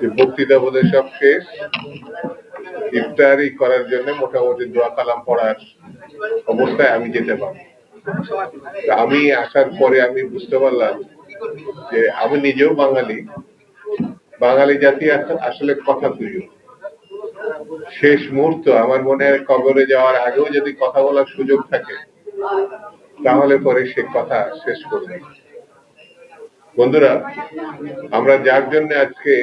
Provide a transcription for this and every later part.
যে বক্তৃতা বোধের সব শেষ ইফতারি করার জন্য মোটামুটি দোয়া কালাম পড়ার অবস্থায় আমি যেতে পারব। আমি আসার পরে আমি বুঝতে পারলাম যে আমি নিজেও বাঙালি। বাঙালি জাতি আসলে কথা তুইও শেষ মুহূর্ত আমার মনে হয় কবরে যাওয়ার আগেও যদি কথা বলার সুযোগ থাকে, তাহলে পরে সে কথা শেষ করবে। বন্ধুরা, আমরা যার জন্য আজকে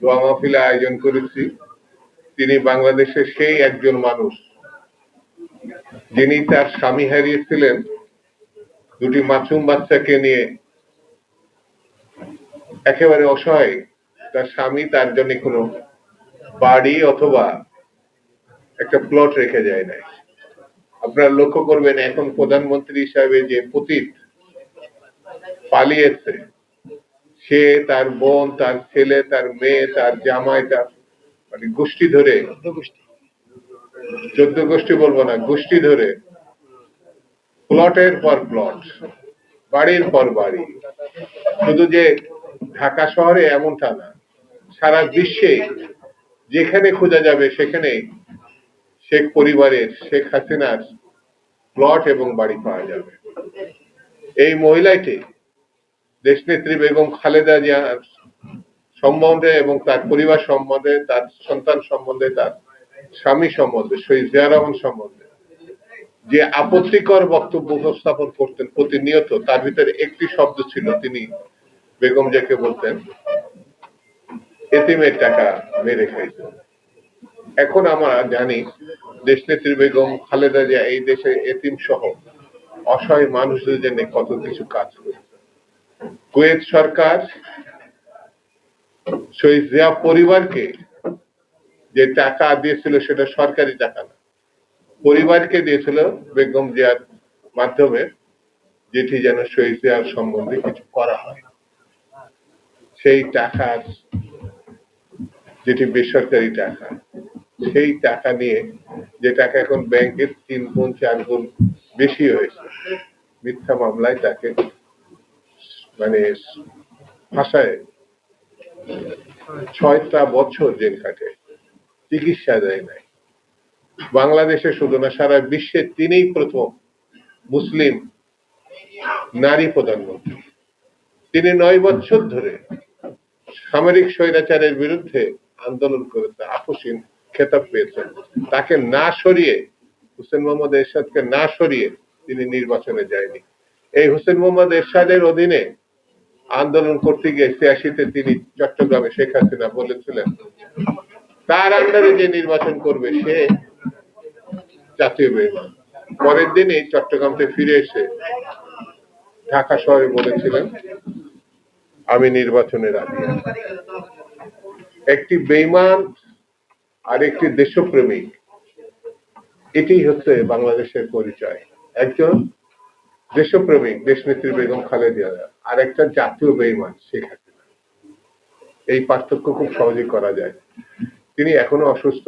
দোয়া মাহফিল আয়োজন করেছি। তিনি বাংলাদেশের সেই একজন মানুষ, যিনি তার স্বামী হারিয়েছিলেন দুটি মাসুম বাচ্চাকে নিয়ে। একেবারে অসহায়, তার স্বামী তার জন্য কোনো বাড়ি অথবা একটা প্লট রেখে যায় নাই। আপনারা লক্ষ্য করবেন, এখন প্রধানমন্ত্রী হিসাবে যে পতীত পালিয়েছে সে তার বোন তার ছেলে তার মেয়ে তার জামাই তার মানে গোষ্ঠী ধরে। চোদ্দ গোষ্ঠী বলব না গোষ্ঠী ধরে। প্লটের পর প্লট বাড়ির পর বাড়ি। শুধু যে ঢাকা শহরে এমনটা না সারা বিশ্বে যেখানে খোঁজা যাবে সেখানে শেখ পরিবারের শেখ হাসিনার প্লট এবং বাড়ি পাওয়া যাবে। এই মহিলাটি দেশনেত্রী বেগম খালেদা জিয়ার সম্বন্ধে এবং তার পরিবার সম্বন্ধে, তার সন্তান সম্বন্ধে, তার স্বামী সম্বন্ধে, শহীদ জিয়া রহমান সম্বন্ধে যে আপত্তিকর বক্তব্য উপস্থাপন করতেন প্রতিনিয়ত, তার ভিতরে একটি শব্দ ছিল তিনি বেগম যাকে বলতেন, এতিমের টাকা মেরে খাইতেন এখন আমরা জানি দেশনেত্রী বেগম খালেদা জিয়া এই দেশে এতিম সহ অসহায় মানুষদের জন্য কত কিছু কাজ করেছে। কুয়েত সরকার শহীদ জিয়া পরিবারকে যে টাকা দিয়েছিল সেটা সরকারি টাকা না, পরিবারকে দিয়েছিল বেগম জিয়ার মাধ্যমে, যেটি যেন শহীদ জিয়ার সম্বন্ধে কিছু করা হয়। সেই টাকার যেটি বেসরকারি টাকা, সেই টাকা নিয়ে, যে টাকা এখন ব্যাংকের তিন গুণ, চার গুণ বেশি হয়েছে, মিথ্যা মামলায় তাকে মানে ভাষায় ছয়টা বছর জেল কাটে, চিকিৎসা দেয় নাই। বাংলাদেশে শুধু না, সারা বিশ্বে তিনিই প্রথম মুসলিম নারী প্রধানমন্ত্রী। তিনি নয় বছর ধরে সামরিক স্বৈরাচারের বিরুদ্ধে আন্দোলন করেছে আপসীন খেতাব পেয়েছেন। তাকে না সরিয়ে, হুসেন মোহাম্মদ এরশাদকে না সরিয়ে তিনি নির্বাচনে যায়নি। এই হুসেন মোহাম্মদ এরশাদের অধীনে আন্দোলন করতে গিয়ে ছিয়াশিতে তিনি চট্টগ্রামে শেখ হাসিনা বলেছিলেন, তার আন্ডারে যে নির্বাচন করবে সে জাতীয় বেমান পরের দিনই চট্টগ্রাম থেকে ফিরে এসে ঢাকা শহরে বলেছিলেন, আমি নির্বাচনে রাজি আছি। একটি বেইমান আর একটি দেশপ্রেমিক এটি হচ্ছে বাংলাদেশের পরিচয় একজন দেশপ্রেমিক, দেশনেত্রী বেগম খালেদা আর একটা জাতীয় বেইমান, শেখ হাসিনা। এই পার্থক্য খুব সহজেই করা যায়। তিনি এখনও অসুস্থ,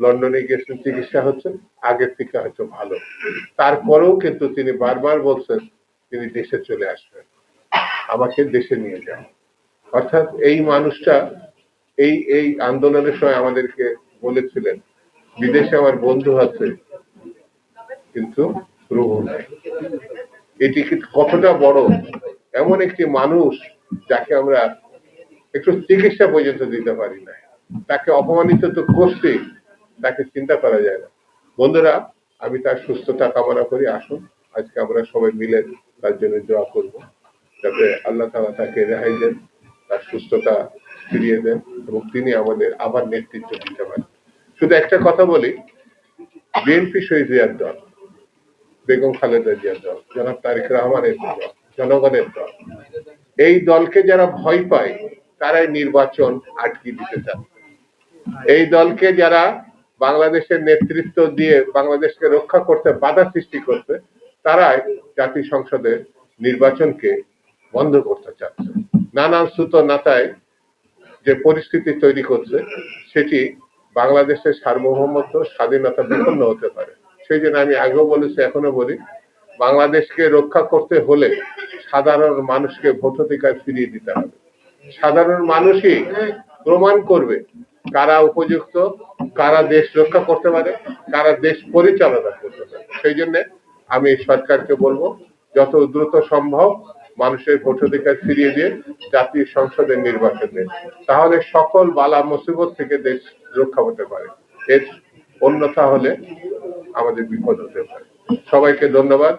লন্ডনে গেছেন চিকিৎসা হচ্ছে, আগের থেকে হয়তো ভালো। তারপরেও কিন্তু তিনি বারবার বলছেন, তিনি দেশে চলে আসবেন। আমাকে দেশে নিয়ে যান অর্থাৎ এই মানুষটা এই এই আন্দোলনের সময় আমাদেরকে বলেছিলেন, বিদেশে আমার বন্ধু আছে, কিন্তু রুহু নাই। এটি কতটা বড়? এমন একটি মানুষ যাকে আমরা একটু চিকিৎসা পর্যন্ত দিতে পারি না। তাকে অপমানিত তো করছি তাকে চিন্তা করা যায় না। বন্ধুরা, আমি তার সুস্থতা কামনা করি। আসুন, আজকে আমরা সবাই মিলে তার জন্য দোয়া করব। যাতে আল্লাহ তাআলা তাকে রেহাই দেন, তার সুস্থতা ফিরিয়ে দেন এবং তিনি আমাদের আবার নেতৃত্ব দিতে পারেন। শুধু একটা কথা বলি, বিএনপি শহীদ দল। বেগম খালেদা জিয়ার দল, জনাব তারেক রহমানের দল, জনগণের দল। এই দলকে যারা ভয় পায়, তারাই নির্বাচন আটকে দিতে চান এই দলকে যারা বাংলাদেশের নেতৃত্ব দিয়ে বাংলাদেশকে রক্ষা করতে বাধা সৃষ্টি করছে, তারাই জাতীয় সংসদের নির্বাচনকে বন্ধ করতে চাচ্ছে নানান সুতো নাতায় যে পরিস্থিতি তৈরি করছে, সেটি বাংলাদেশের সার্বভৌমত্ব, স্বাধীনতা বিপন্ন হতে পারে। সেই জন্য আমি আগেও বলেছি, এখনও বলি, বাংলাদেশকে রক্ষা করতে হলে সাধারণ মানুষকে ভোটাধিকার ফিরিয়ে দিতে হবে। সাধারণ মানুষই প্রমাণ করবে কারা উপযুক্ত, কারা দেশ রক্ষা করতে পারে, কারা দেশ পরিচালনা করতে পারে। সেই জন্য আমি সরকারকে বলব, যত দ্রুত সম্ভব মানুষের ভোটাধিকার ফিরিয়ে দিয়ে জাতীয় সংসদের নির্বাচন তাহলে সকল বালা মুসিবত থেকে দেশ রক্ষা হতে পারে। এর অন্যথা হলে আমাদের বিপদ হতে পারে। সবাইকে ধন্যবাদ।